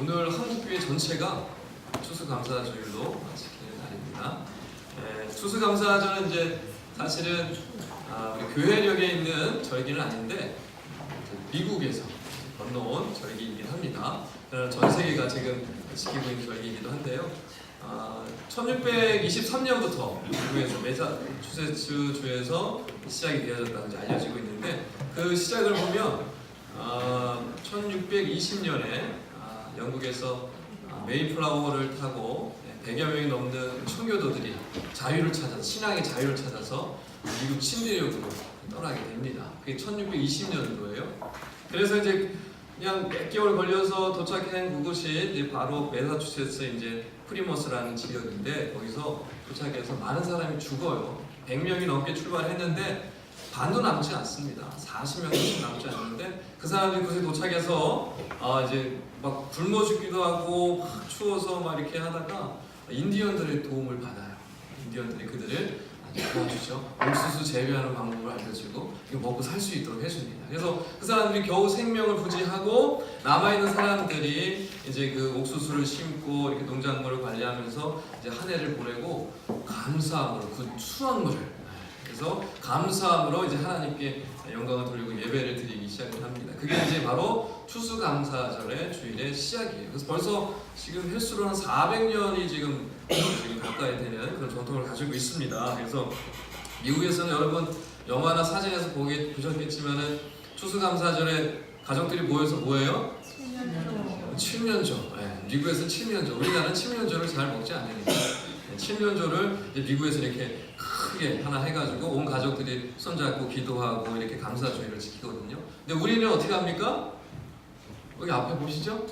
오늘 한국교회 전체가 추수감사주일로 지키는 날입니다. 예, 추수감사절은 이제 사실은 아, 우리 교회력에 있는 절기는 아닌데 미국에서 건너온 절기이긴 합니다. 어, 전 세계가 지금 지키고 있는 절기이기도 한데요. 아, 1623년부터 미국에서 매사추세츠 주에서 시작이 되어졌다고 이제 알려지고 있는데 그 시작을 보면 아, 1620년에 아, 영국에서 아, 메이플라워를 타고 100여 명이 넘는 청교도들이 자유를 찾아 신앙의 자유를 찾아서 미국 침례역으로 떠나게 됩니다. 그게 1620년도예요. 그래서 이제 그냥 몇 개월 걸려서 도착한 그곳이 이제 바로 매사추세츠 이제 프리머스라는 지역인데 거기서 도착해서 많은 사람이 죽어요. 100명이 넘게 출발했는데 반도 남지 않습니다. 40명이 남지 않는데 그 사람들이 그곳에 도착해서 아 이제 막 굶어 죽기도 하고 막 추워서 막 이렇게 하다가 인디언들의 도움을 받아요. 인디언들이 그들을 도와주죠. 옥수수 재배하는 방법을 알려주고 이거 먹고 살 수 있도록 해줍니다. 그래서 그 사람들이 겨우 생명을 부지하고 남아 있는 사람들이 이제 그 옥수수를 심고 이렇게 농작물을 관리하면서 이제 한 해를 보내고 감사함으로 그 수확물을 그래서 감사함으로 이제 하나님께 영광을 돌리고 예배를 드리기 시작을 합니다. 그게 이제 바로 추수감사절의 주일의 시작이에요. 그래서 벌써 지금 횟수로 한 400년이 지금 지금 가까이 되는 그런 전통을 가지고 있습니다. 그래서 미국에서는 여러분 영화나 사진에서 보게 보셨겠지만은 추수감사절에 가족들이 모여서 뭐예요? 7년조. 네, 미국에서 7년조. 우리나라는 7년조를 잘 먹지 않으니까. 네, 7년조를 미국에서 이렇게 크게 하나 해가지고 온 가족들이 손잡고 기도하고 이렇게 감사주의를 지키거든요. 근데 우리는 어떻게 합니까? 여기 앞에 보시죠?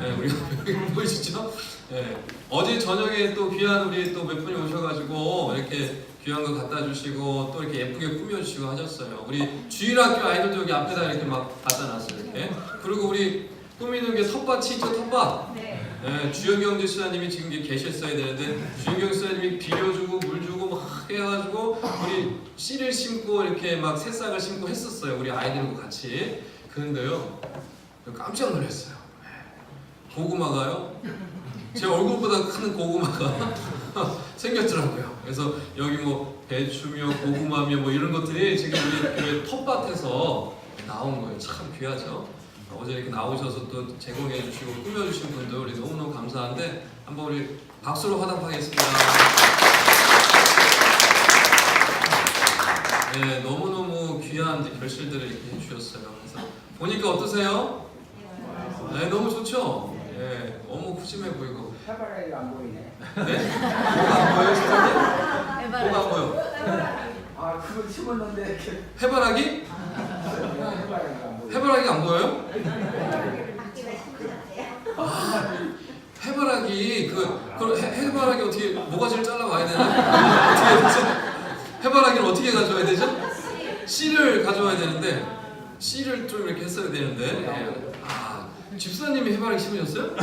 네, 우리 앞에 보이시죠? 네, 어제 저녁에 또 귀한 우리 또 몇 분이 오셔가지고 이렇게 귀한 거 갖다 주시고 또 이렇게 예쁘게 꾸며주시고 하셨어요. 우리 주일학교 아이들도 여기 앞에다 이렇게 막 갖다 놨어요. 이렇게. 그리고 우리 꾸미는 게 텃밭이 있죠, 텃밭. 네, 주영경 지사님이 지금 계셨어야 되는데 주영경 지사님이 비료주고 물 주고 막 해가지고 우리 씨를 심고 이렇게 막 새싹을 심고 했었어요 우리 아이들과 같이. 그런데요 깜짝 놀랐어요. 네, 고구마가요? 제 얼굴보다 큰 고구마가 생겼더라고요. 그래서 여기 뭐 배추며 고구마며 뭐 이런 것들이 지금 우리 교회 텃밭에서 나온 거예요. 참 귀하죠 어제 이렇게 나오셔서 또 제공해 주시고 꾸며주신 분들 우리 너무너무 감사한데 한번 우리 박수로 화답하겠습니다. 네, 너무너무 귀한 결실들을 이렇게 해주셨어요. 그래서 보니까 어떠세요? 네, 너무 좋죠? 네, 너무 푸짐해 보이고. 해바라기가 안 보이네. 네? 뭐가 안 보여요, 시장님? 뭐가 안 보여? 아, 그거 심었는데 이렇게 해바라기? 해바라기가 안 보이네. 해바라기가 안 보여요? 해바라기 그 그럼 해, 해바라기 어떻게 모가지를 잘라 와야 되나? 어떻게 되죠? 해바라기를 어떻게 가져와야 되죠? 씨를 가져와야 되는데 씨를 좀 이렇게 했어야 되는데 예. 아 집사님이 해바라기 심으셨어요?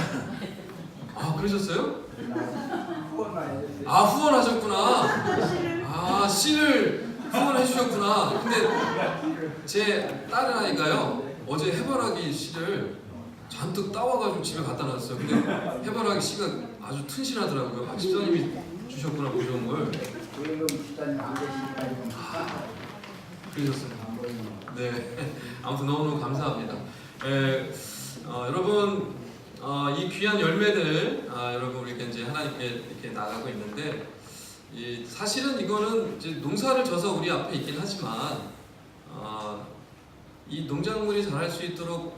아 그러셨어요? 해주세요. 아 후원하셨구나. 아 씨를 후원해 주셨구나. 근데 제 다른 아이가요 어제 해바라기 씨를 잔뜩 따와가지고 집에 갖다 놨어요. 근데 해바라기 씨가 아주 튼실하더라고요. 아, 집사님이 주셨구나 걸. 집사님 안 계시니까 이건 그러셨어요. 네. 아무튼 너무너무 감사합니다. 에, 어, 여러분 어, 이 귀한 열매들 아, 여러분 우리 이제 하나님께 이렇게 나가고 있는데 이, 사실은 이거는 이제 농사를 져서 우리 앞에 있긴 하지만 어, 이 농작물이 자랄 수 있도록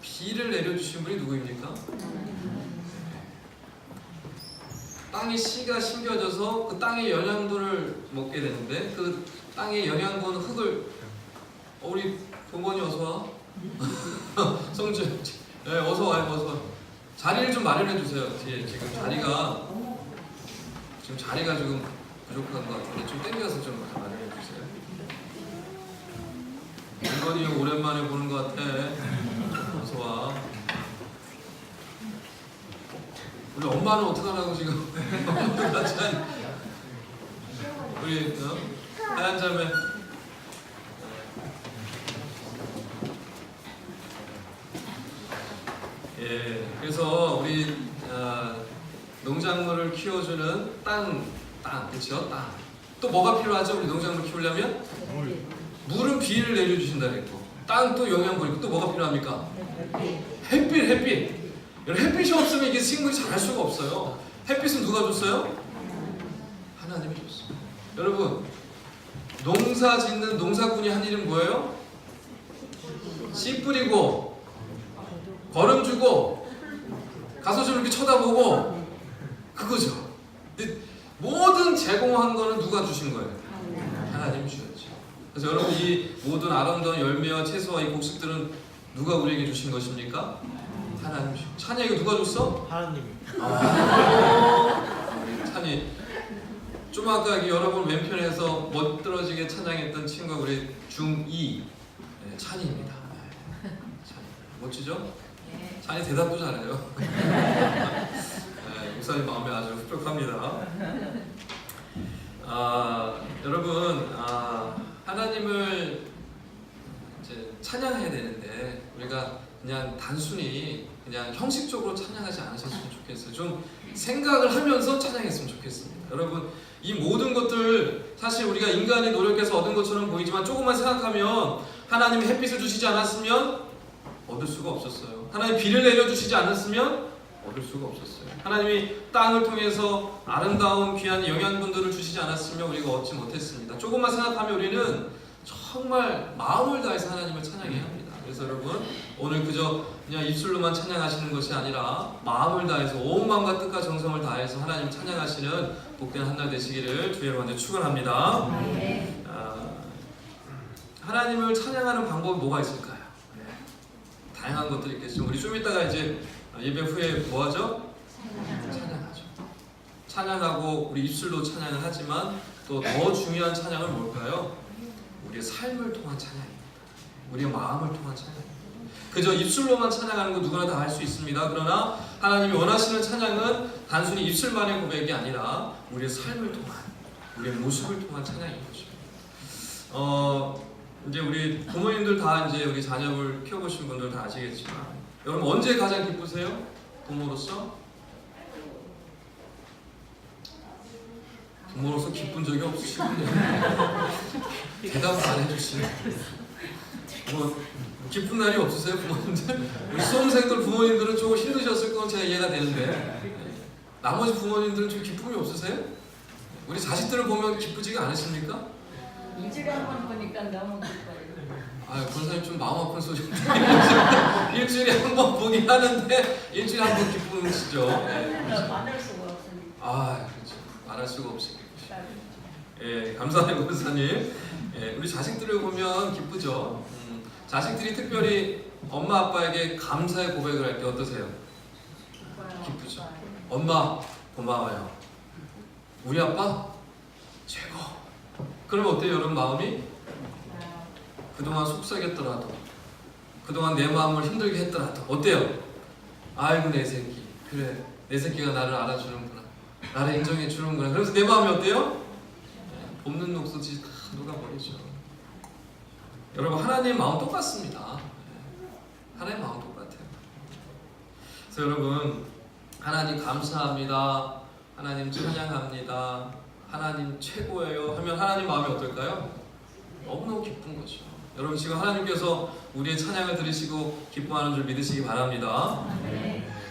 비를 내려주신 분이 누구입니까? 땅에 씨가 심겨져서 그 땅의 영양분을 먹게 되는데 그 땅의 영양분 흙을 어, 우리 동건이 어서 와. 성주, 네, 어서 와요, 어서 와. 자리를 좀 마련해 주세요. 지금 자리가 지금 자리가 지금 부족한 것 같은데 좀 땡겨서 좀 마련해 주세요. 동건이 오랜만에 보는 것 같아. 어서 와. 우리 엄마는 어떡하라고 지금 같이 한 우리 어? 하얀 자매 예 그래서 우리 아, 농작물을 키워주는 땅, 땅, 그렇죠? 땅. 또 뭐가 필요하죠? 우리 농작물 키우려면 물은 비를 내려주신다 그랬고 땅또 영양 버리고 또 뭐가 필요합니까? 햇빛, 햇빛. 여러분 햇빛이 없으면 이게 식물이 자랄 수가 없어요. 햇빛은 누가 줬어요? 하나님이 줬어요. 여러분 농사 짓는 농사꾼이 한 일은 뭐예요? 씨 뿌리고 거름 주고 가서 좀 이렇게 쳐다보고 그거죠. 근데 모든 제공한 거는 누가 주신 거예요? 하나님 주셨죠. 그래서 여러분 이 모든 아름다운 열매와 채소와 이 곡식들은 누가 우리에게 주신 것입니까? 하나님 주신. 찬이 이거 누가 줬어? 하나님이 우리 찬이 좀 아까 여러분 왼편에서 멋들어지게 찬양했던 친구가 우리 중2 네, 찬이입니다. 네, 찬이. 멋지죠? 찬이 대답도 잘해요. 네, 목사님 마음에 아주 흡족합니다. 아, 여러분 아, 하나님을 이제 찬양해야 되는데 우리가 그냥 단순히 그냥 형식적으로 찬양하지 않으셨으면 좋겠어요. 좀 생각을 하면서 찬양했으면 좋겠습니다. 여러분 이 모든 것들 사실 우리가 인간이 노력해서 얻은 것처럼 보이지만 조금만 생각하면 하나님이 햇빛을 주시지 않았으면 얻을 수가 없었어요. 하나님 비를 내려주시지 않았으면 얻을 수가 없었어요. 하나님이 땅을 통해서 아름다운 귀한 영양분들을 주시지 않았으면 우리가 얻지 못했습니다. 조금만 생각하면 우리는 정말 마음을 다해서 하나님을 찬양해야 합니다. 그래서 여러분 오늘 그저 그냥 입술로만 찬양하시는 것이 아니라 마음을 다해서 온 마음과 뜻과 정성을 다해서 하나님 찬양하시는 복된 한 날 되시기를 주의 먼저 축원합니다. 아, 하나님을 찬양하는 방법이 뭐가 있을까요? 네. 다양한 것들이 있겠죠. 우리 좀 이따가 이제 예배 후에 뭐 하죠? 찬양하죠. 찬양하고 우리 입술로 찬양을 하지만 또 더 중요한 찬양은 뭘까요? 우리의 삶을 통한 찬양입니다. 우리의 마음을 통한 찬양입니다. 그저 입술로만 찬양하는 거 누구나 다 할 수 있습니다. 그러나 하나님이 원하시는 찬양은 단순히 입술만의 고백이 아니라 우리의 삶을 통한 우리의 모습을 통한 찬양인 것입니다. 어, 이제 우리 부모님들 다 이제 우리 자녀를 키워보신 분들 다 아시겠지만 여러분 언제 가장 기쁘세요? 부모로서? 부모로서 기쁜 적이 없으시군요. 대답을 안 해주시네. 뭐 기쁜 날이 없으세요 부모님들? 우리 수험생들 부모님들은 조금 힘드셨을 건 제가 이해가 되는데 네. 나머지 부모님들은 좀 기쁨이 없으세요? 우리 자식들을 보면 기쁘지가 않으십니까? 일주일에 한 번 보니까 너무 기뻐요. 아, 권사님 좀 마음 아픈 소리. 일주일에 한 번 보긴 하는데 일주일에 한 번 기쁘시죠. 네, 그렇죠. 만날 수가 없으니까. 아, 그렇죠. 말할 수가 없이 기쁘시죠. 예, 감사해요, 권사님. 예, 우리 자식들을 보면 기쁘죠. 음, 자식들이 특별히 엄마 아빠에게 감사의 고백을 할 때 어떠세요? 기쁘죠. 엄마 고마워요. 우리 아빠 최고. 그러면 어때요, 여러분 마음이? 그동안 속삭였더라도 그동안 내 마음을 힘들게 했더라도 어때요? 아이고 내 새끼. 그래 내 새끼가 나를 알아주는구나. 나를 인정해 주는구나. 그래서 내 마음이 어때요? 네, 볶는 녹소지 다 녹아버리죠. 여러분 하나님 마음 똑같습니다. 네, 하나님 마음 똑같아요. 그래서 여러분 하나님 감사합니다. 하나님 찬양합니다. 하나님 최고예요. 하면 하나님 마음이 어떨까요? 너무너무 기쁜 거죠 여러분 지금 하나님께서 우리의 찬양을 들으시고 기뻐하는 줄 믿으시기 바랍니다.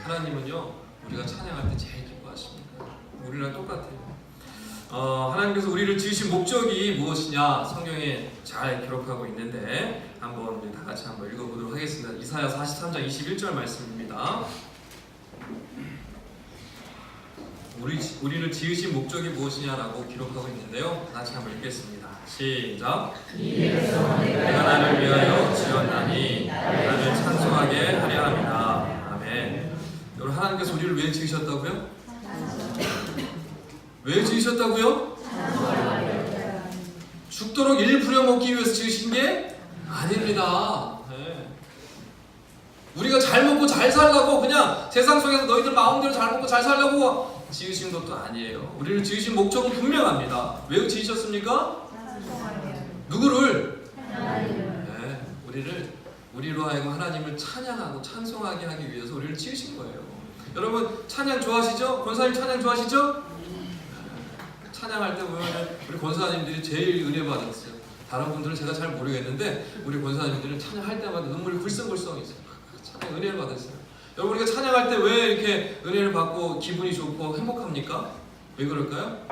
하나님은요 우리가 찬양할 때 제일 기뻐하십니다. 우리랑 똑같아요. 어, 하나님께서 우리를 지으신 목적이 무엇이냐 성경에 잘 기록하고 있는데 한번 우리 다 같이 한번 읽어보도록 하겠습니다. 이사야 43장 21절 말씀입니다. 우리, 우리를 지으신 목적이 무엇이냐라고 기록하고 있는데요. 다 같이 한번 읽겠습니다. 시작. 내가 나를 위하여 지었나니 나를 찬송하게 하려 합니다. 아멘. 여러분 하나님께서 우리를 왜 지으셨다고요? 왜 지으셨다고요? 죽도록 일 부려먹기 위해서 지으신 게 아닙니다. 네. 우리가 잘 먹고 잘 살라고 그냥 세상 속에서 너희들 마음대로 잘 먹고 잘 살려고 지으신 것도 아니에요. 우리를 지으신 목적은 분명합니다. 왜 지으셨습니까? 누구를? 네, 우리를 우리로 하여금 하나님을 찬양하고 찬송하게 하기 위해서 우리를 지으신 거예요. 여러분 찬양 좋아하시죠? 권사님 찬양 좋아하시죠? 찬양할 때 보면 우리 권사님들이 제일 은혜 받았어요. 다른 분들은 제가 잘 모르겠는데 우리 권사님들은 찬양할 때마다 눈물이 글썽글썽이세요. 찬양 은혜를 받았어요. 여러분 우리가 찬양할 때 왜 이렇게 은혜를 받고 기분이 좋고 행복합니까? 왜 그럴까요?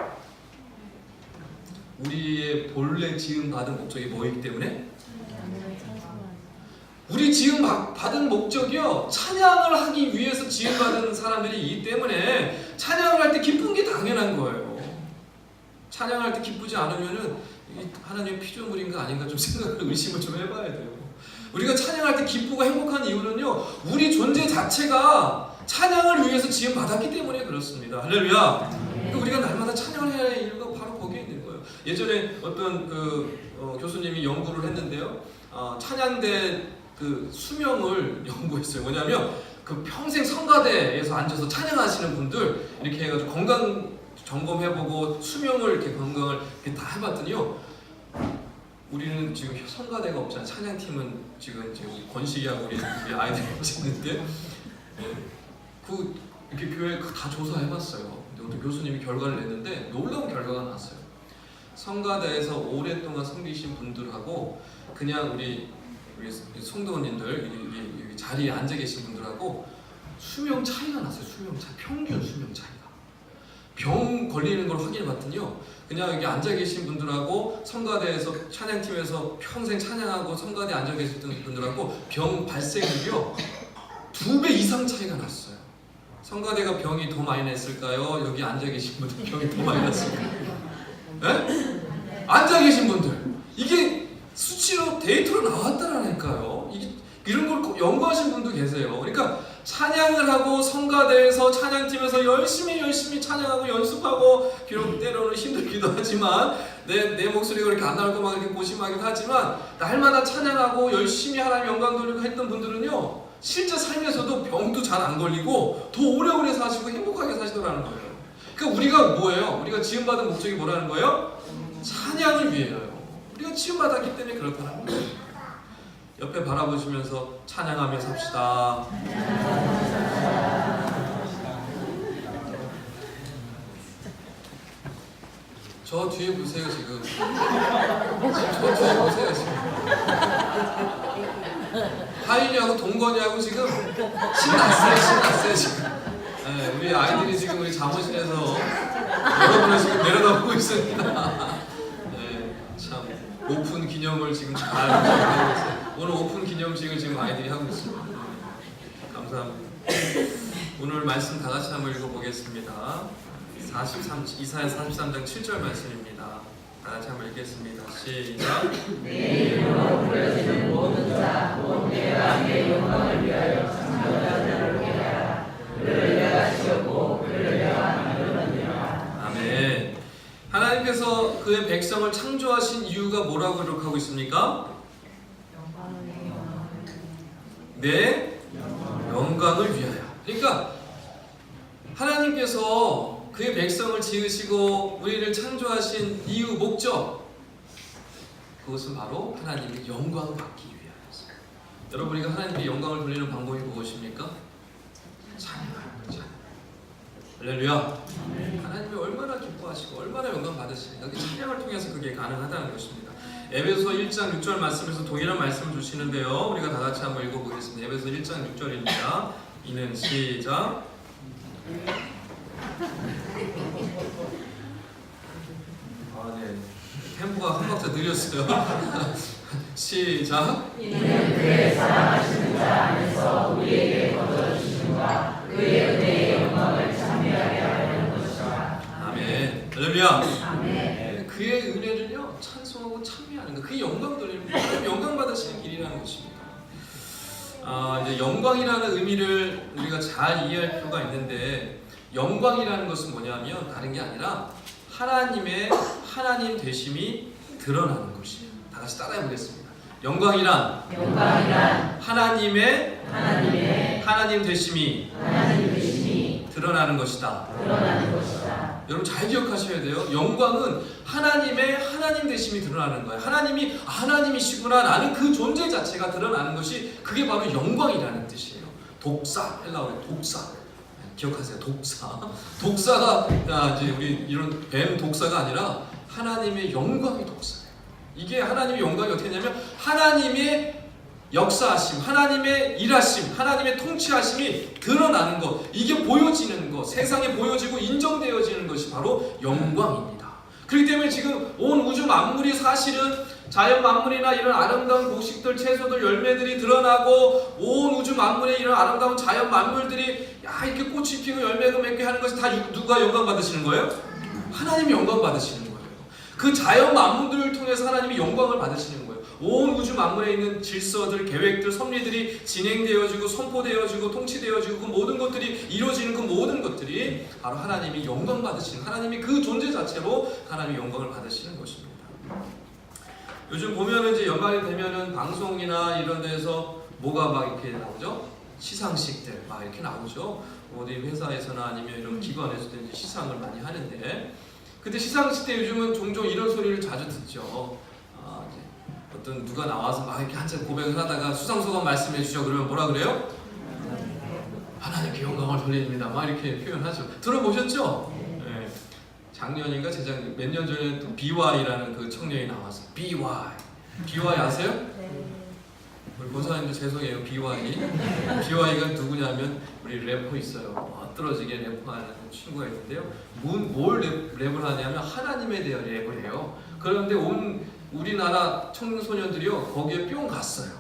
우리의 본래 지음 받은 목적이 뭐이기 때문에 우리 지음 받- 받은 목적이요 찬양을 하기 위해서 지음 받은 사람들이기 때문에 찬양을 할 때 기쁜 게 당연한 거예요. 찬양할 때 기쁘지 않으면은 이 하나님 피조물인가 아닌가 좀 생각을 의심을 좀 해봐야 돼요. 우리가 찬양할 때 기쁘고 행복한 이유는요 우리 존재 자체가 찬양을 위해서 지음 받았기 때문에 그렇습니다. 할렐루야. 그러니까 우리가 날마다 찬양을 해야 할 이유가 예전에 어떤 그 어, 교수님이 연구를 했는데요. 어, 찬양대 그 수명을 연구했어요. 뭐냐면 그 평생 성가대에서 앉아서 찬양하시는 분들 이렇게 해가지고 건강 점검해보고 수명을 이렇게 건강을 이렇게 다 해봤더니요. 우리는 지금 성가대가 없잖아요. 찬양팀은 지금 지금 권식이하고 우리, 우리 아이들이 있는데 그 이렇게 교회 다 조사해봤어요. 근데 어떤 교수님이 결과를 냈는데 놀라운 결과가 나왔어요. 성가대에서 오랫동안 섬기신 분들하고 그냥 우리 우리 이- 이- 이 자리에 앉아 계신 분들하고 수명 차이가 났어요. 수명 차 평균 수명 차이가 병 걸리는 걸 확인해 봤더니요. 그냥 여기 앉아 계신 분들하고 성가대에서 찬양팀에서 평생 찬양하고 성가대 앉아 계셨던 분들하고 병 발생률이요 두 배 이상 차이가 났어요. 성가대가 병이 더 많이 냈을까요? 여기 앉아 계신 분들 병이 더 많이 났을까요? 네? 앉아 계신 분들 이게 수치로 데이터로 나왔다라니까요. 이게 이런 걸 연구하신 분도 계세요. 그러니까 찬양을 하고 성가대에서 찬양팀에서 열심히 열심히 찬양하고 연습하고 비록 때로는 힘들기도 하지만 내, 내 목소리가 그렇게 안 나올 거만 이렇게 고심하기도 하지만 날마다 찬양하고 열심히 하나님 영광 돌리고 했던 분들은요 실제 삶에서도 병도 잘 안 걸리고 더 오래오래 사시고 행복하게 사시더라는 거예요. 그러니까 우리가 뭐예요? 우리가 지음받은 목적이 뭐라는 거예요? 찬양을 위해요. 우리가 지음받았기 때문에 그렇다는 거예요. 옆에 바라보시면서 찬양하며 삽시다. 저 뒤에 보세요 지금. 저 뒤에 보세요 지금. 하인이하고 동건이하고 지금 신났어요 신났어요 지금. 네, 우리 아이들이 지금 우리 사무실에서 여러분을 지금 내려다보고 있습니다. 네, 참 오픈 기념을 지금 잘 하고 있어요. 오늘 오픈 기념식을 지금 아이들이 하고 있습니다. 감사합니다. 오늘 말씀 다 같이 한번 읽어보겠습니다. 43, 이사야 43장 7절 말씀입니다. 다 같이 한번 읽겠습니다. 시작. 아멘. 하나님께서 그의 백성을 창조하신 이유가 뭐라고 기록하고 있습니까? 내 영광을 위하여. 그러니까 하나님께서 그의 백성을 지으시고 우리를 창조하신 이유 목적 그것은 바로 하나님의 영광을 받기 위하여서. 여러분 우리가 하나님께 영광을 돌리는 방법이 무엇입니까? 거죠. 할렐루야. 하나님이 얼마나 기뻐하시고 얼마나 영광 받으시니까 그 찬양을 통해서 그게 가능하다는 것입니다. 에베소 1장 6절 말씀에서 동일한 말씀을 주시는데요. 우리가 다 같이 한번 읽어보겠습니다. 에베소 1장 6절입니다. 이는 시작. 아 네. 템포가 한 박자 느렸어요. 시작. 아멘. 할렐루야. 네, 그의 은혜를요 찬송하고 찬미하는 거, 그 영광 돌리는 거, 하나님 영광 받으시는 길이라는 것입니다. 아 이제 영광이라는 의미를 우리가 잘 이해할 필요가 있는데 영광이라는 것은 뭐냐면 다른 게 아니라 하나님의 하나님 되심이 드러나는 것이에요. 다 같이 따라해 보겠습니다. 영광이란 하나님의 하나님 되심이 드러나는 것이다. 드러나는 것이다. 여러분 잘 기억하셔야 돼요. 영광은 하나님의 하나님 되심이 드러나는 거예요. 하나님이 아, 하나님이시구나 나는 그 존재 자체가 드러나는 것이 그게 바로 영광이라는 뜻이에요. 독사 헬라어로 독사 네, 기억하세요. 독사 독사가 야, 이제 우리 이런 뱀 독사가 아니라 하나님의 영광이 독사예요. 이게 하나님의 영광이 어떻게 되냐면 하나님의 역사하심, 하나님의 일하심, 하나님의 통치하심이 드러나는 것, 이게 보여지는 것, 세상에 보여지고 인정되어지는 것이 바로 영광입니다. 그렇기 때문에 지금 온 우주 만물이 사실은 자연 만물이나 이런 아름다운 곡식들, 채소들, 열매들이 드러나고 온 우주 만물에 이런 아름다운 자연 만물들이 야 이렇게 꽃이 피고 열매가 맺게 하는 것이 다 유- 누가 영광 받으시는 거예요? 하나님이 영광 받으시는 거예요. 그 자연 만물들을 통해서 하나님이 영광을 받으시는 거예요. 온 우주 만물에 있는 질서들, 계획들, 섭리들이 진행되어지고 선포되어지고 통치되어지고 그 모든 것들이 이루어지는 그 모든 것들이 바로 하나님이 영광 받으시는 하나님이 그 존재 자체로 하나님이 영광을 받으시는 것입니다. 요즘 보면은 이제 연말이 되면은 방송이나 이런 데서 뭐가 막 이렇게 나오죠? 시상식들 막 이렇게 나오죠. 어디 회사에서나 아니면 이런 기관에서도 이제 시상을 많이 하는데 근데 시상식 때 요즘은 종종 이런 소리를 자주 듣죠. 아, 어떤 누가 나와서 막 이렇게 한참 고백을 하다가 수상소감 말씀해 주죠. 그러면 뭐라 그래요? 하나님께 영광을 돌립니다. 막 이렇게 표현하죠. 들어보셨죠? 네. 작년인가 재작년 몇 년 전에 또 BY라는 그 청년이 나와서 BY BY 아세요? 우리 권사님도 죄송해요 BY BY가 누구냐면 우리 래퍼 있어요. 멋들어지게 래퍼하는 친구가 있는데요. 뭘, 뭘 랩, 랩을 하냐면 하나님에 대한 랩을 해요. 그런데 온 우리나라 청소년들이요 거기에 뿅 갔어요.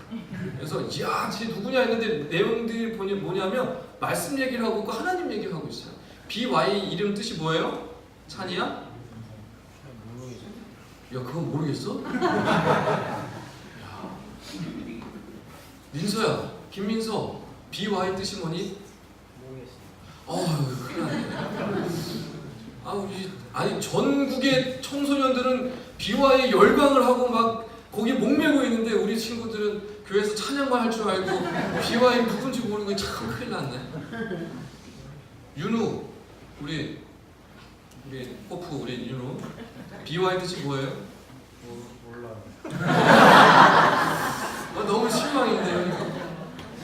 그래서 이야 쟤 누구냐 했는데 내용들이 보니 뭐냐면 말씀 얘기를 하고 있고 하나님 얘기를 하고 있어요. BY 이름 뜻이 뭐예요? 찬이야? 야 그건 모르겠어? 야. 민서야 김민서 BY 뜻이 뭐니? 어휴 큰일 났네 아우 이 아니 전국의 청소년들은 BY에 열광을 하고 막 거기에 목매고 있는데 우리 친구들은 교회에서 찬양만 할 줄 알고 BY 누군지 모르고 참 큰일 났네 윤우 우리 우리 호프 우리 윤우 BY 뜻이 뭐예요? 아, 너무 실망인데요.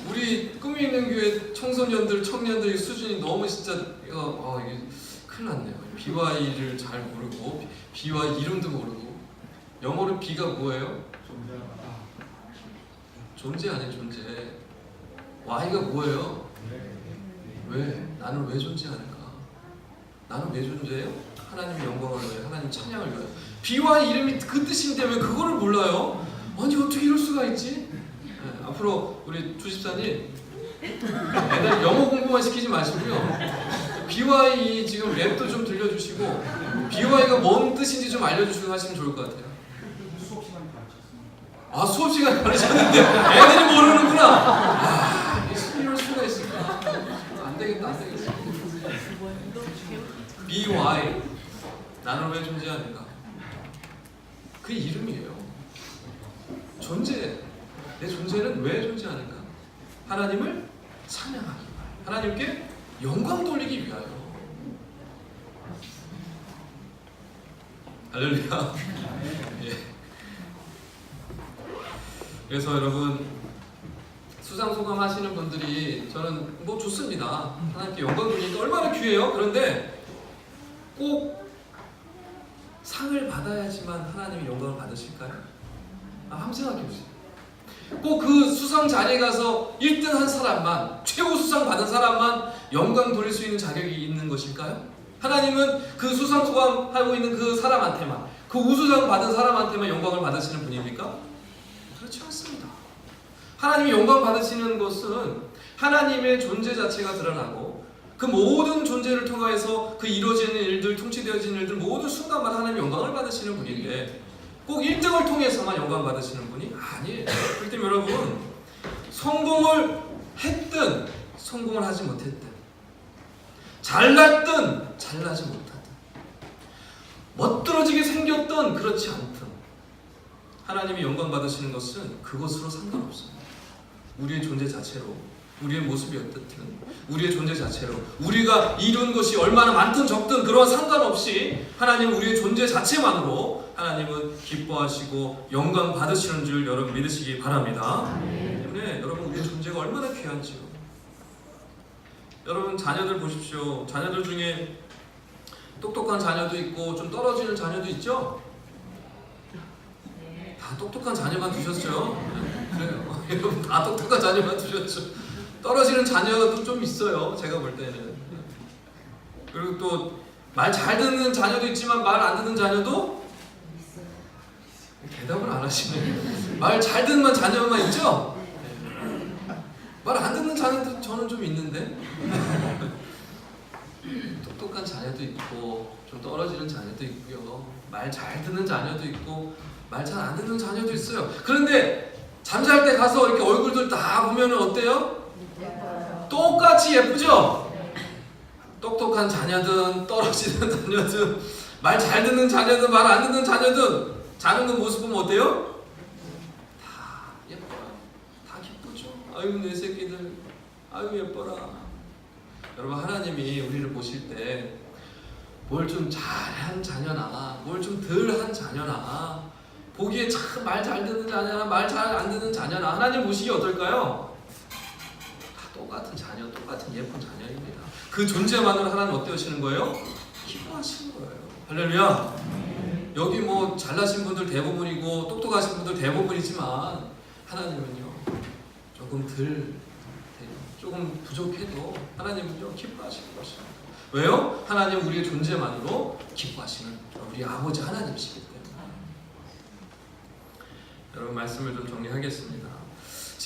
우리 꿈이 있는 교회 청소년들, 청년들의 수준이 너무 진짜 이거 아 이게 큰일 났네요. BY를 잘 모르고 BY 이름도 모르고 영어로 B가 뭐예요? 존재 아닌 존재. Y가 뭐예요? 왜? 나는 왜 존재하는가? 나는 왜 존재해요? 하나님의 영광을 위해, 하나님 찬양을 위해. BY 이름이 그 뜻인데 왜 그거를 몰라요? 아니 어떻게 이럴 수가 있지? 네, 앞으로 우리 주집사님 애들 영어 공부만 시키지 마시고요. BY 지금 랩도 좀 들려주시고 BY가 뭔 뜻인지 좀 알려주시고 하시면 좋을 것 같아요. 아 수업 시간 가르쳤는데 애들이 모르는구나. 아 이게 이럴 수가 있을까? 안 되겠다 안 되겠어. BY 나는 왜 존재하는가? 그 이름이에요. 존재 내 존재는 왜 존재하는가? 하나님을 찬양하기 위하여 하나님께 영광 돌리기 위하여 할렐루야 예. 그래서 여러분 수상소감 하시는 분들이 저는 뭐 좋습니다 하나님께 영광 돌리니까 얼마나 귀해요 그런데 꼭 상을 받아야지만 하나님이 영광을 받으실까요? 아, 한번 생각해 보세요. 꼭그 수상 자리에 가서 1등 한 사람만, 최고 수상 받은 사람만 영광 돌릴 수 있는 자격이 있는 것일까요? 하나님은 그 수상 소감하고 있는 그 사람한테만, 그 우수상 받은 사람한테만 영광을 받으시는 분입니까? 그렇지 않습니다. 하나님이 영광 받으시는 것은 하나님의 존재 자체가 드러나고 그 모든 존재를 통하여서 그 이루어지는 일들, 통치되어지는 일들 모든 순간마다 하나님 영광을 받으시는 분인데 꼭 1등을 통해서만 영광 받으시는 분이 아니에요. 그렇기 여러분 성공을 했든 성공을 하지 못했든 잘났든 잘나지 못하든 멋들어지게 생겼든 그렇지 않든 하나님이 영광 받으시는 것은 그것으로 상관없습니다. 우리의 존재 자체로 우리의 모습이 어떻든 우리의 존재 자체로 우리가 이룬 것이 얼마나 많든 적든 그런 상관없이 하나님 우리의 존재 자체만으로 하나님은 기뻐하시고 영광 받으시는 줄 여러분 믿으시기 바랍니다. 때문에 여러분 우리의 존재가 얼마나 귀한지요. 여러분 자녀들 보십시오. 자녀들 중에 똑똑한 자녀도 있고 좀 떨어지는 자녀도 있죠. 다 똑똑한 자녀만 두셨죠. 네, 그래요. 여러분 다 똑똑한 자녀만 두셨죠. 떨어지는 자녀도 좀 있어요. 제가 볼 때는. 그리고 또 말 잘 듣는 자녀도 있지만 말 안 듣는 자녀도 대답을 안 하시네. 말잘 듣는 자녀만 있죠. 말 안 듣는 자녀도 저는 좀 있는데. 똑똑한 자녀도 있고 좀 떨어지는 자녀도 있고요. 말 잘 듣는 자녀도 있고 말 잘 안 듣는 자녀도 있어요. 그런데 잠잘 때 가서 이렇게 얼굴들 다 보면은 어때요? 똑같이 예쁘죠? 똑똑한 자녀든 떨어지는 자녀든 말 잘 듣는 자녀든 말 안 듣는 자녀든 자는 모습 보면 어때요? 다 예뻐요. 다 기쁘죠. 아유 내 새끼들. 아유 예뻐라. 여러분 하나님이 우리를 보실 때 뭘 좀 잘한 자녀나 뭘 좀 덜 한 자녀나 보기에 참 말 잘 듣는 자녀나 말 잘 안 듣는 자녀나 하나님 보시기 어떨까요? 다 똑같은 자녀, 똑같은 예쁜 자녀입니다. 그 존재만으로 하나님 어떠시는 거예요? 기뻐하시는 거예요. 할렐루야. 여기 뭐 잘나신 분들 대부분이고 똑똑하신 분들 대부분이지만 하나님은요 조금 덜 조금 부족해도 하나님은요 기뻐하시는 것입니다. 왜요? 하나님 우리의 존재만으로 기뻐하시는 우리 아버지 하나님이시기 때문에. 여러분 말씀을 좀 정리하겠습니다.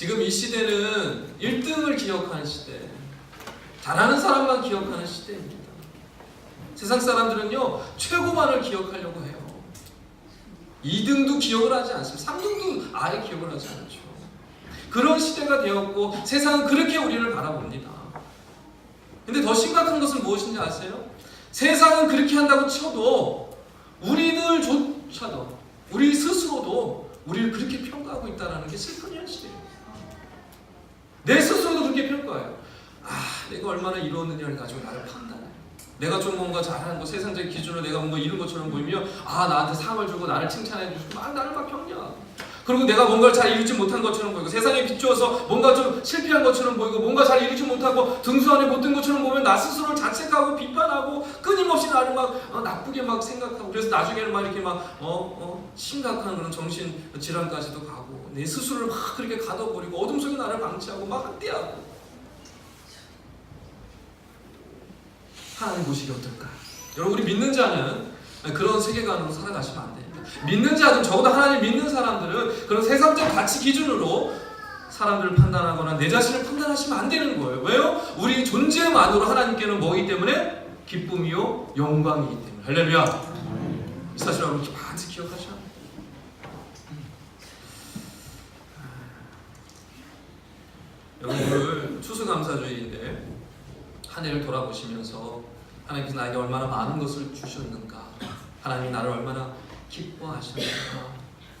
지금 이 시대는 1등을 기억하는 시대, 잘하는 사람만 기억하는 시대입니다. 세상 사람들은요 최고만을 기억하려고 해요. 2등도 기억을 하지 않습니다. 3등도 아예 기억을 하지 않죠. 그런 시대가 되었고 세상은 그렇게 우리를 바라봅니다. 근데 더 심각한 것은 무엇인지 아세요? 세상은 그렇게 한다고 쳐도 우리들조차도 우리 스스로도 우리를 그렇게 평가하고 있다는 게 슬픈 현실이에요. 내 스스로도 그렇게 평가해요. 아, 내가 얼마나 이루었느냐를 가지고 나를 판단해. 내가 좀 뭔가 잘하는 거 세상적인 기준으로 내가 뭔가 이룬 것처럼 보이면 아 나한테 상을 주고 나를 칭찬해 주고 막 나를 막 격려. 그리고 내가 뭔가를 잘 이루지 못한 것처럼 보이고 세상에 비추어서 뭔가 좀 실패한 것처럼 보이고 뭔가 잘 이루지 못하고 등수 안에 못 든 것처럼 보면 나 스스로를 자책하고 비판하고 끊임없이 나를 막 어, 나쁘게 막 생각하고 그래서 나중에는 막 이렇게 막 어, 어, 심각한 그런 정신 질환까지도 가고 내 스스로를 막 그렇게 가둬버리고 어둠 속에 나를 방치하고 막 학대하고 하나님 보시기 어떨까? 여러분 우리 믿는 자는 그런 세계관으로 살아가시면 안 됩니다. 믿는 자든 적어도 하나님 믿는 사람들은 그런 세상적 가치 기준으로 사람들을 판단하거나 내 자신을 판단하시면 안 되는 거예요. 왜요? 우리 존재만으로 하나님께는 뭐이기 때문에 기쁨이요 영광이기 때문에 할렐루야. 이 사실 여러분 많이 기억하셔야 합니다. 여러분 오늘 추수감사주일인데 한 해를 돌아보시면서 하나님께서 나에게 얼마나 많은 것을 주셨는가 하나님이 나를 얼마나 기뻐하시는가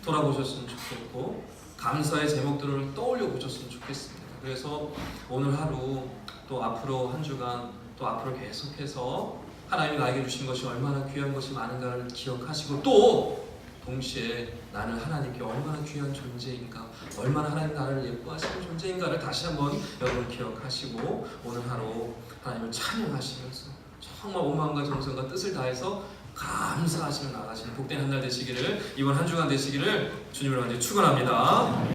돌아보셨으면 좋겠고 감사의 제목들을 떠올려 보셨으면 좋겠습니다. 그래서 오늘 하루 또 앞으로 한 주간 또 앞으로 계속해서 하나님이 나에게 주신 것이 얼마나 귀한 것이 많은가를 기억하시고 또 동시에 나는 하나님께 얼마나 귀한 존재인가 얼마나 하나님 나를 예뻐하시는 존재인가를 다시 한번 여러분 기억하시고 오늘 하루 하나님을 찬양하시면서 정말 오만과 정성과 뜻을 다해서 감사하시며 나가시는 복된 한달 되시기를 이번 한 주간 되시기를 주님으로 간절히 축원합니다.